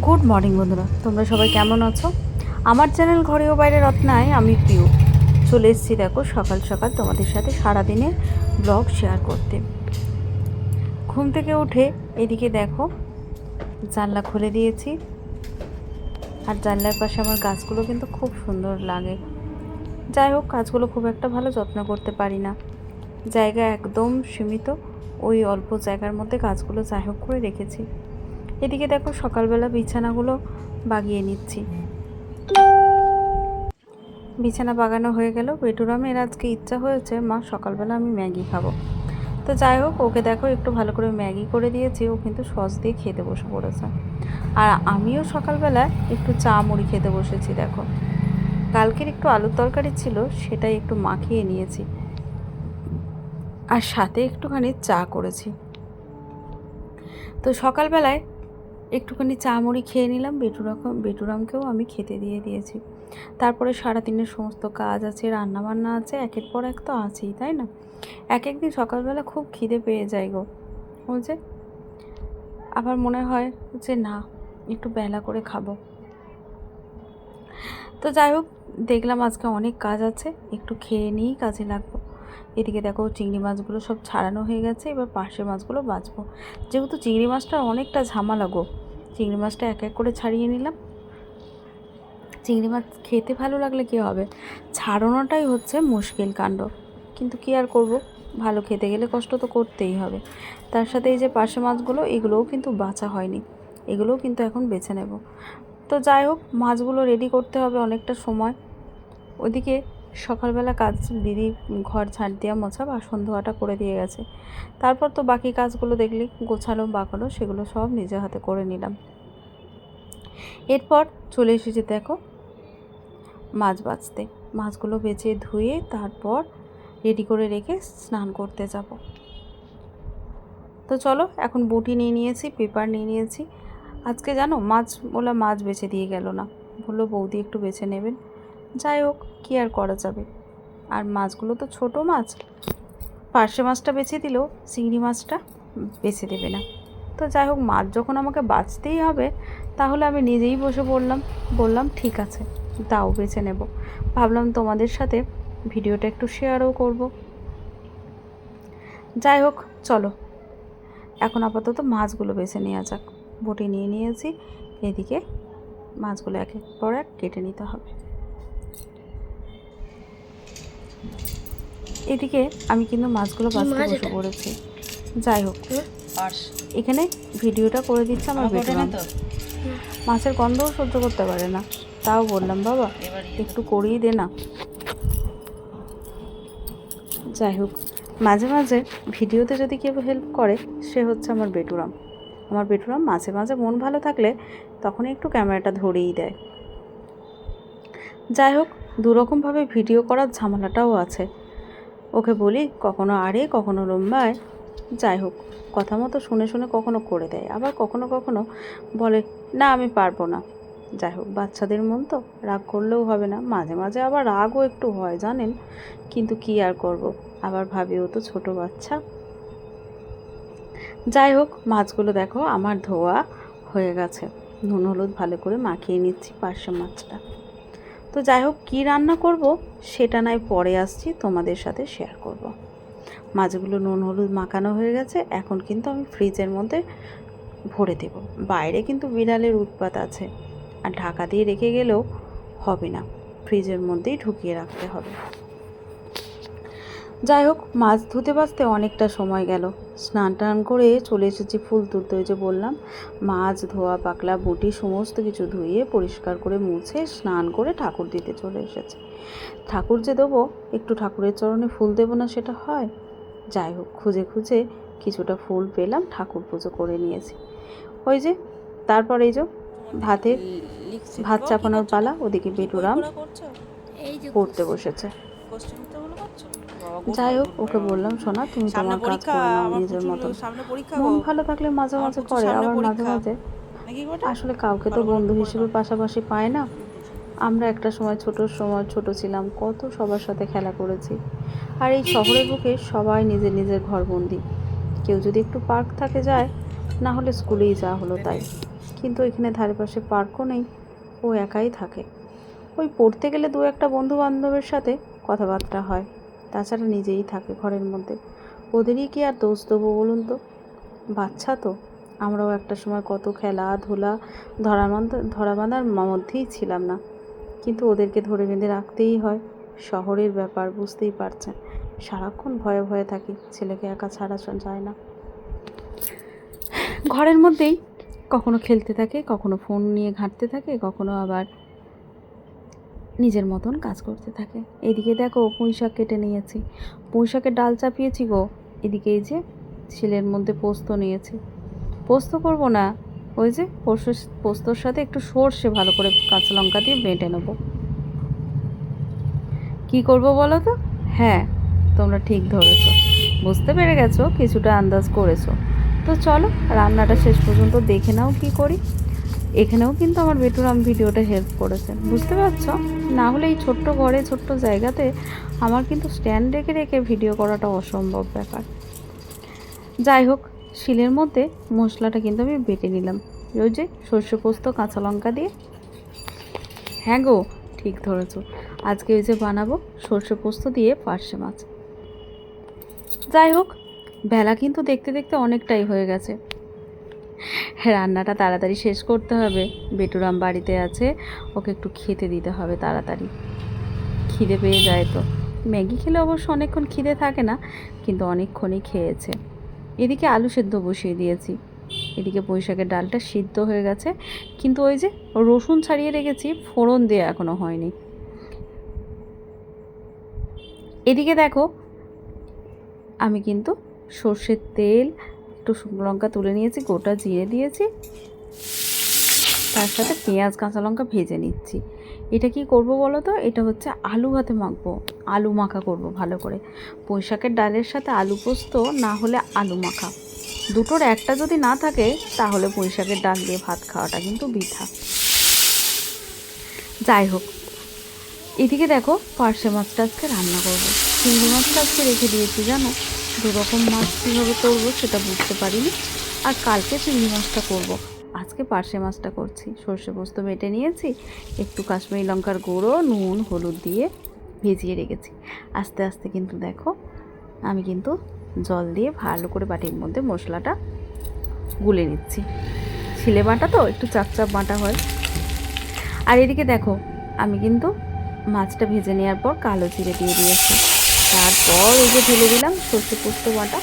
Good morning বন্ধুরা, তোমরা সবাই কেমন আছো? আমার চ্যানেল ঘরে ও বাইরে রত্নায় আমি প্রিয়। চলে এসেছি দেখো সকাল সকাল তোমাদের সাথে সারাদিনে ব্লগ শেয়ার করতে। ঘুম থেকে উঠে এদিকে দেখো, জানলা খুলে দিয়েছি। আর জানলার পাশে আমার গাছগুলো কিন্তু খুব সুন্দর লাগে। যাই হোক, গাছগুলো খুব একটা ভালো যত্ন করতে পারি না। জায়গা একদম সীমিত, ওই অল্প জায়গার মধ্যে গাছগুলো যাই হোক করে রেখেছি। এদিকে দেখো সকালবেলা বিছানাগুলো বাগিয়ে নিচ্ছি। বিছানা বাগানো হয়ে গেল। বেটুরামের আজকে ইচ্ছা হয়েছে, মা, সকালবেলা আমি ম্যাগি খাব। তো যাই হোক, ওকে দেখো একটু ভালো করে ম্যাগি করে দিয়েছি। ও কিন্তু সস দিয়ে খেতে বসে পড়েছে। আর আমিও সকালবেলা একটু চা মুড়ি খেতে বসেছি, দেখো। কালকের একটু আলুর তরকারি ছিল, সেটাই একটু মাখিয়ে নিয়েছি। আর সাথে একটুখানি চা করেছি। তো সকালবেলায় একটুখানি চা মুড়ি খেয়ে নিলাম বেটুরাম বেটুরামকেও আমি খেতে দিয়ে দিয়েছি। তারপরে সারাদিনের সমস্ত কাজ আছে রান্না বান্না আছে, একের পর এক তো আছেই, তাই না? এক একদিন সকালবেলা খুব খিদে পেয়ে যায় গো। বুঝছে আবার মনে হয় যে না, একটু বেলা করে খাব। তো যাই হোক, দেখলাম আজকে অনেক কাজ আছে, একটু খেয়ে নিয়েই কাজে লাগবো। এদিকে দেখো চিংড়ি মাছগুলো সব ছাড়ানো হয়ে গেছে, এবার পার্শে মাছগুলো বাছবো যেহেতু চিংড়ি মাছটা অনেকটা ঝামেলা গো, চিংড়ি মাছটা এক এক করে ছাড়িয়ে নিলাম। চিংড়ি মাছ খেতে ভালো লাগলে কী হবে? ছাড়ানোটাই হচ্ছে মুশকিল কাণ্ড। কিন্তু কী আর করব? ভালো খেতে গেলে কষ্ট তো করতেই হবে। তার সাথে এই যে পার্শে মাছগুলো, এগুলোও কিন্তু বাছা হয়নি। এগুলোও কিন্তু এখন বেছে নেব। তো যাই হোক, মাছগুলো রেডি করতে হবে অনেকটা সময়। ওদিকে সকালবেলা কাজ দিদি ঘর ঝাঁট দেওয়া মোছা বাসন ধোয়াটা করে দিয়ে গেছে। তারপর তো বাকি কাজগুলো দেখলি, গোছালো, বাঁকালো, সেগুলো সব নিজে হাতে করে নিলাম। এরপর চলে এসেছি দেখো মাছ বাছতে মাছগুলো বেছে ধুয়ে তারপর রেডি করে রেখে স্নান করতে যাব। তো চলো, এখন বটি নিয়ে নিয়েছি, পেপার নিয়ে নিয়েছি। আজকে জানো মাছ ওলা মাছ বেছে দিয়ে গেল না। বলল বৌদি একটু বেছে নেবেন। যাই হোক, কী আর করা যাবে? আর মাছগুলো তো ছোট মাছ। পার্শে মাছটা বেছে দিলেও চিংড়ি মাছটা বেছে দেবে না। তো যাই হোক, মাছ যখন আমাকে বাঁচতেই হবে, তাহলে আমি নিজেই বসে পড়লাম। বললাম, ঠিক আছে, দাও, বেছে নেব। ভাবলাম তোমাদের সাথে ভিডিওটা একটু শেয়ারও করব। যাই হোক, চলো। এখন আপাতত মাছগুলো বেছে নেওয়া যাক। বটি নিয়ে নিয়েছি। এদিকে মাছগুলো এক এক পর এক কেটে নিতে হবে। এদিকে আমি কিন্তু মাছগুলো মাছ বসে পড়েছি। যাই হোক এখানে ভিডিওটা করে দিচ্ছে আমার তো। মাছের গন্ধও সহ্য করতে পারে না। তাও বললাম বাবা একটু করিয়ে দে না। যাই হোক মাঝে মাঝে ভিডিওতে যদি কেউ হেল্প করে সে হচ্ছে আমার বেটুরাম। আমার বেটুরাম মাঝে মাঝে মন ভালো থাকলে তখন একটু ক্যামেরাটা ধরেই দেয়। যাই হোক দুরকমভাবে ভিডিও করার ঝামেলাটাও আছে। ওকে বলি, কখনো আড়ে কখনো লম্বায় যাই হোক, কথা মতো শুনে শুনে কখনো করে দেয়, আবার কখনো কখনো বলে, না, আমি পারব না। যাই হোক, বাচ্চাদের মন তো রাগ করলেও হবে না, মাঝে মাঝে আবার রাগও একটু হয়, জানেন? কিন্তু কি আর করব? আবার ভাবি, ও তো ছোট বাচ্চা। যাই হোক, মাছগুলো দেখো, আমার ধোয়া হয়ে গেছে। নুন, হলুদ ভালো করে মাখিয়ে নিচ্ছি পার্শে মাছটা। তো যাই হোক, কী রান্না করব সেটা নয় পরে আসছি, তোমাদের সাথে শেয়ার করব। মাছগুলো নুন, হলুদ মাখানো হয়ে গেছে, এখন কিন্তু আমি ফ্রিজের মধ্যে ভরে দেব। বাইরে কিন্তু বিড়ালের উৎপাত আছে, আর ঢাকা দিয়ে রেখে গেলেও হবে না ফ্রিজের মধ্যেই ঢুকিয়ে রাখতে হবে। যাই হোক মাছ ধুতে বাঁচতে অনেকটা সময় গেল। স্নান টান করে চলে এসেছি ফুল তুলতে ওই যে বললাম মাছ ধোয়া পাকলা বুটি সমস্ত কিছু ধুয়ে পরিষ্কার করে মুছে স্নান করে ঠাকুর দিতে চলে এসেছে। ঠাকুর যে দেবো একটু ঠাকুরের চরণে ফুল দেবো না সেটা হয়? যাই হোক খুঁজে খুঁজে কিছুটা ফুল পেলাম ঠাকুর পুজো করে নিয়েছি। ওই যে তারপর এই যে ভাতের ভাত চাপানোর পালা ওদিকে বেটুরাম পড়তে বসেছে। যাই হোক ওকে বললাম শোনা তুমি তোমার কাজ পরীক্ষা করে নাও নিজের পরীক্ষা মন ভালো থাকলে মাঝে মাঝে করে আবার মাঝে মাঝে আসলে কাউকে তো বন্ধু হিসেবে পাশাপাশি পায় না। আমরা একটা সময় ছোট সময় ছোট ছিলাম কত সবার সাথে খেলা করেছি। আর এই শহরের বুকে সবাই নিজের নিজের ঘরবন্দি। কেউ যদি একটু পার্ক থাকে যায় না হলে স্কুলেই যা হলো তাই। কিন্তু এখানে ধারে পাশে পার্কও নেই ও একাই থাকে। ওই পড়তে গেলে দু একটা বন্ধু বান্ধবের সাথে কথাবার্তা হয়। তাছাড়া নিজেই থাকে ঘরের মধ্যে। ওদেরই কি আর দোষ দেবো বলুন তো? বাচ্চা তো। আমরাও একটা সময় কত খেলাধুলা ধরা ধরা বাঁধার মধ্যেই ছিলাম না। কিন্তু ওদেরকে ধরে বেঁধে রাখতেই হয়। শহরের ব্যাপার বুঝতেই পারছেন। সারাক্ষণ ভয়ে ভয়ে থাকি, ছেলেকে একা ছাড়া যায় না। ঘরের মধ্যেই কখনো খেলতে থাকে, কখনো ফোন নিয়ে ঘাঁটতে থাকে, কখনো আবার নিজের মতন কাজ করতে থাকে। এদিকে দেখো পুঁই শাক কেটে নিয়েছি। পুঁই শাকের ডাল চাপিয়েছি গো। এদিকে এই যে শিলের মধ্যে পোস্ত নিয়েছি। পোস্ত করব না। ওই যে পোস্ত পোস্তর সাথে একটু সর্ষে ভালো করে কাঁচা লঙ্কা দিয়ে বেটে নেব। কি করব বলো তো? হ্যাঁ তোমরা ঠিক ধরেছো। বুঝতে পেরে গেছো, কিছুটা আন্দাজ করেছ। তো চলো, রান্নাটা শেষ পর্যন্ত দেখে নাও কি করি। এখানেও কিন্তু আমার বেটুরাম ভিডিওটা হেল্প করেছে। বুঝতে পারছ? না হলে এই ছোট্ট ঘরে, ছোট্ট জায়গাতে আমার কিন্তু স্ট্যান্ড রেখে রেখে ভিডিও করাটা অসম্ভব ব্যাপার। যাই হোক, শিলের মধ্যে মশলাটা কিন্তু আমি বেটে নিলাম। ওই যে সর্ষে পোস্ত, কাঁচা লঙ্কা দিয়ে। হ্যাঁ গো, ঠিক ধরেছো। আজকে ওই যে বানাবো সর্ষে পোস্ত দিয়ে পার্শে মাছ। যাই হোক, বেলা কিন্তু দেখতে দেখতে অনেকটাই হয়ে গেছে। রান্নাটা তাড়াতাড়ি শেষ করতে হবে। বেটুরাম বাড়িতে আছে, ওকে একটু খেতে দিতে হবে তাড়াতাড়ি। খিদে পেয়ে যায় তো। ম্যাগি খেলে অবশ্য অনেকক্ষণ খিদে থাকে না, কিন্তু অনেকক্ষণই খেয়েছে। এদিকে আলু সেদ্ধ বসিয়ে দিয়েছি। এদিকে বৈশাখের ডালটা সিদ্ধ হয়ে গেছে, কিন্তু ওই যে রসুন ছাড়িয়ে রেখেছি, ফোড়ন দিয়ে এখনও হয়নি। এদিকে দেখো, আমি কিন্তু সর্ষের তেল একটু শুকনো লঙ্কা তুলে নিয়েছি, গোটা জিরে দিয়েছি। তার সাথে পেঁয়াজ, কাঁচা লঙ্কা ভেজে নিচ্ছি। এটা কি করব বলো তো? এটা হচ্ছে আলু ভাতে মাখবো। আলু মাখা করব ভালো করে। পুঁইশাকের ডালের সাথে আলু পোস্ত, না হলে আলু মাখা। দুটোর একটা যদি না থাকে, তাহলে পুঁইশাকের ডাল দিয়ে ভাত খাওয়াটা কিন্তু বৃথা। যাই হোক, এদিকে দেখো পার্শে মাছটা আজকে রান্না করব। চিংড়ি মাছটা আজকে রেখে দিয়েছি, জানো? দু রকম মাছ কীভাবে করব সেটা বুঝতে পারিনি। আর কালকে চিংড়ি মাছটা করব। আজকে পার্শে মাছটা করছি। সর্ষে পোস্ত বেটে নিয়েছি। একটু কাশ্মীরি লঙ্কার গুঁড়ো, নুন, হলুদ দিয়ে ভিজিয়ে রেখেছি। আস্তে আস্তে কিন্তু দেখো, আমি কিন্তু জল দিয়ে ভালো করে বাটির মধ্যে মশলাটা গুলে নিচ্ছি। ছিলে বাটা তো, একটু চাপ চাপ বাটা হয়। আর এদিকে দেখো, আমি কিন্তু মাছটা ভেজে নেওয়ার পর কালো জিরে দিয়ে দিয়েছি। তারপর এই যে ঢেলে দিলাম, সর্ষে পোস্ত বাটা।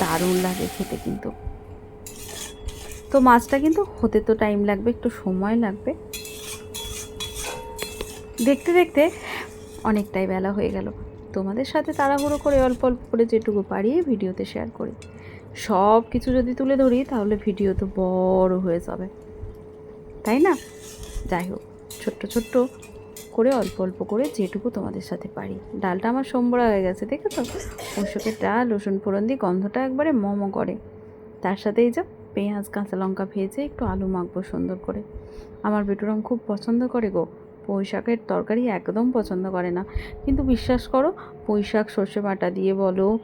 দারুণ লাগে খেতে কিন্তু। তো মাছটা কিন্তু হতে তো টাইম লাগবে, একটু সময় লাগবে। দেখতে দেখতে অনেকটাই বেলা হয়ে গেল। তোমাদের সাথে তাড়াহুড়ো করে, অল্প অল্প করে যেটুকু পারি ভিডিওতে শেয়ার করি। সব কিছু যদি তুলে ধরি, তাহলে ভিডিও তো বড় হয়ে যাবে। তাই না? যাই হোক, ছোট্ট ছোট্ট করে অল্প অল্প করে যেটুকু তোমাদের সাথে পারি। ডালটা আমার সম্বরা হয়ে গেছে, দেখেছ? পোষকের ডাল, রসুন ফোড়ন দিয়ে গন্ধটা একবারে মমো করে। তার সাথে এই যে পেঁয়াজ, কাঁচা লঙ্কা ভেজে একটু আলু মাখবো সুন্দর করে। আমার বেটুরাম খুব পছন্দ করে গো। পুঁই তরকারি একদম পছন্দ করে না। কিন্তু বিশ্বাস করো পুঁই সর্ষে বাটা দিয়ে বলো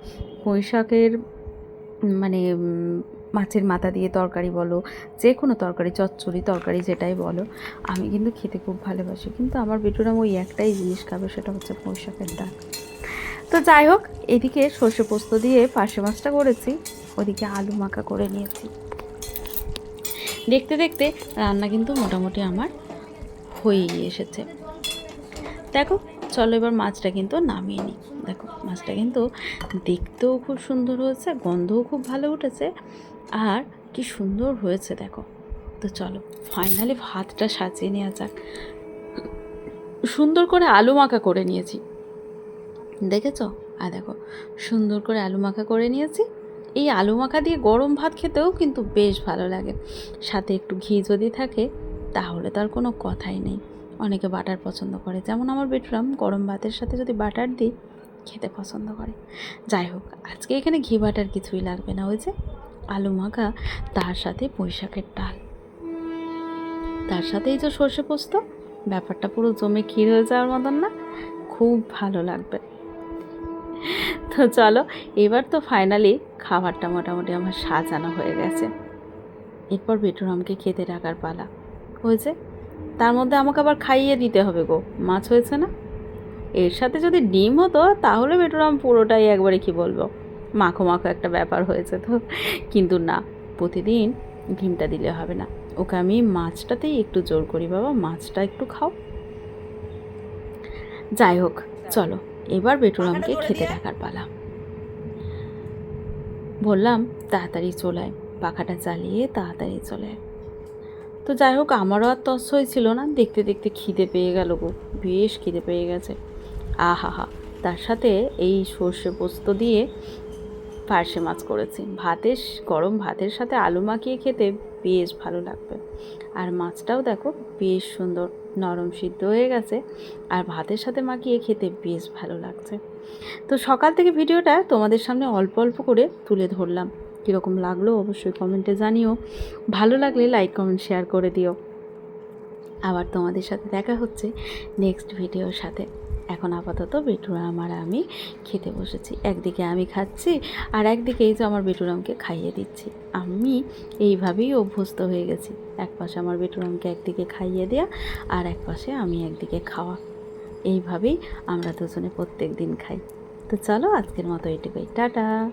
পুঁই মানে মাছের মাথা দিয়ে তরকারি বলো, যে কোনো তরকারি, চচ্চড়ি তরকারি যেটাই বলো, আমি কিন্তু খেতে খুব ভালোবাসি। কিন্তু আমার বেটুরাম ওই একটাই জিনিস খাবে, সেটা হচ্ছে পুঁই শাকের ডাল তো যাই হোক, এদিকে সর্ষে পোস্ত দিয়ে পার্শে মাছটা করেছি, ওদিকে আলু মাখা করে নিয়েছি। দেখতে দেখতে রান্না কিন্তু মোটামুটি আমার হয়েই এসেছে। দেখো, চলো এবার মাছটা কিন্তু নামিয়ে নিই। দেখো, মাছটা কিন্তু দেখতেও খুব সুন্দর হয়েছে, গন্ধও খুব ভালো উঠেছে। আর কি সুন্দর হয়েছে দেখো। তো চলো ফাইনালি ভাতটা সাজিয়ে নেওয়া যাক। সুন্দর করে আলু মাখা করে নিয়েছি। দেখেছ? আর দেখো, সুন্দর করে আলু মাখা করে নিয়েছি। এই আলু মাখা দিয়ে গরম ভাত খেতেও কিন্তু বেশ ভালো লাগে। সাথে একটু ঘি যদি থাকে, তাহলে তার কোনো কথাই নেই। অনেকে বাটার পছন্দ করে। যেমন আমার বেটরাম, গরম ভাতের সাথে যদি বাটার দিই, খেতে পছন্দ করে। যাই হোক, আজকে এখানে ঘি বাটার কিছুই লাগবে না। ওই যে আলু মাখা, তার সাথে বৈশাখের ডাল। তার সাথে এই যে সর্ষে পোস্ত, ব্যাপারটা পুরো জমে ক্ষীর হয়ে যাওয়ার মতন না, খুব ভালো লাগবে। তো চলো, এবার তো ফাইনালি খাবারটা মোটামুটি আমার সাজানো হয়ে গেছে। এরপর বেটুরামকে খেতে রাখার পালা। হয়েছে তার মধ্যে আমাকে আবার খাইয়ে দিতে হবে গো, মাছ হয়েছে না? এর সাথে যদি ডিম হতো, তাহলে বেটুরাম পুরোটাই একবারে কি বলব? মাখো মাখো একটা ব্যাপার হয়েছে তো। কিন্তু না প্রতিদিন ডিমটা দিলে হবে না। ওকে আমি মাছটাতেই একটু জোর করি বাবা মাছটা একটু খাও। যাই হোক চলো এবার বেটুরামকে খেতে রাখার পালা। বললাম তাড়াতাড়ি চলায় পাখাটা চালিয়ে তাড়াতাড়ি চলে তো যাই হোক আমারও আর তস হয়েছিল না। দেখতে দেখতে খিদে পেয়ে গেল গো। বেশ খিদে পেয়ে গেছে। আহা হা তার সাথে এই সর্ষে পোস্ত দিয়ে পার্শে মাছ করেছি। ভাতের গরম ভাতের সাথে আলু মাখিয়ে খেতে বেশ ভালো লাগবে। আর মাছটাও দেখো বেশ সুন্দর, নরম সিদ্ধ হয়ে গেছে। আর ভাতের সাথে মাখিয়ে খেতে বেশ ভালো লাগছে। তো সকাল থেকে ভিডিওটা তোমাদের সামনে অল্প অল্প করে তুলে ধরলাম। কীরকম লাগল অবশ্যই কমেন্টে জানিও। ভালো লাগলে লাইক, কমেন্ট, শেয়ার করে দিও। আবার তোমাদের সাথে দেখা হচ্ছে নেক্সট ভিডিওর সাথে। এখন আপাতত বেটুরাম আর আমি খেতে বসেছি। একদিকে আমি খাচ্ছি আর একদিকে এই যে আমার বেটুরামকে খাইয়ে দিচ্ছি। আমি এইভাবেই অভ্যস্ত হয়ে গেছি। এক পাশে আমার বেটুরামকে একদিকে খাইয়ে দেওয়া আর এক পাশে আমি একদিকে খাওয়া। এইভাবেই আমরা দুজনে প্রত্যেক দিন খাই। তো চলো আজকের মতো এটুকুই। টাটা!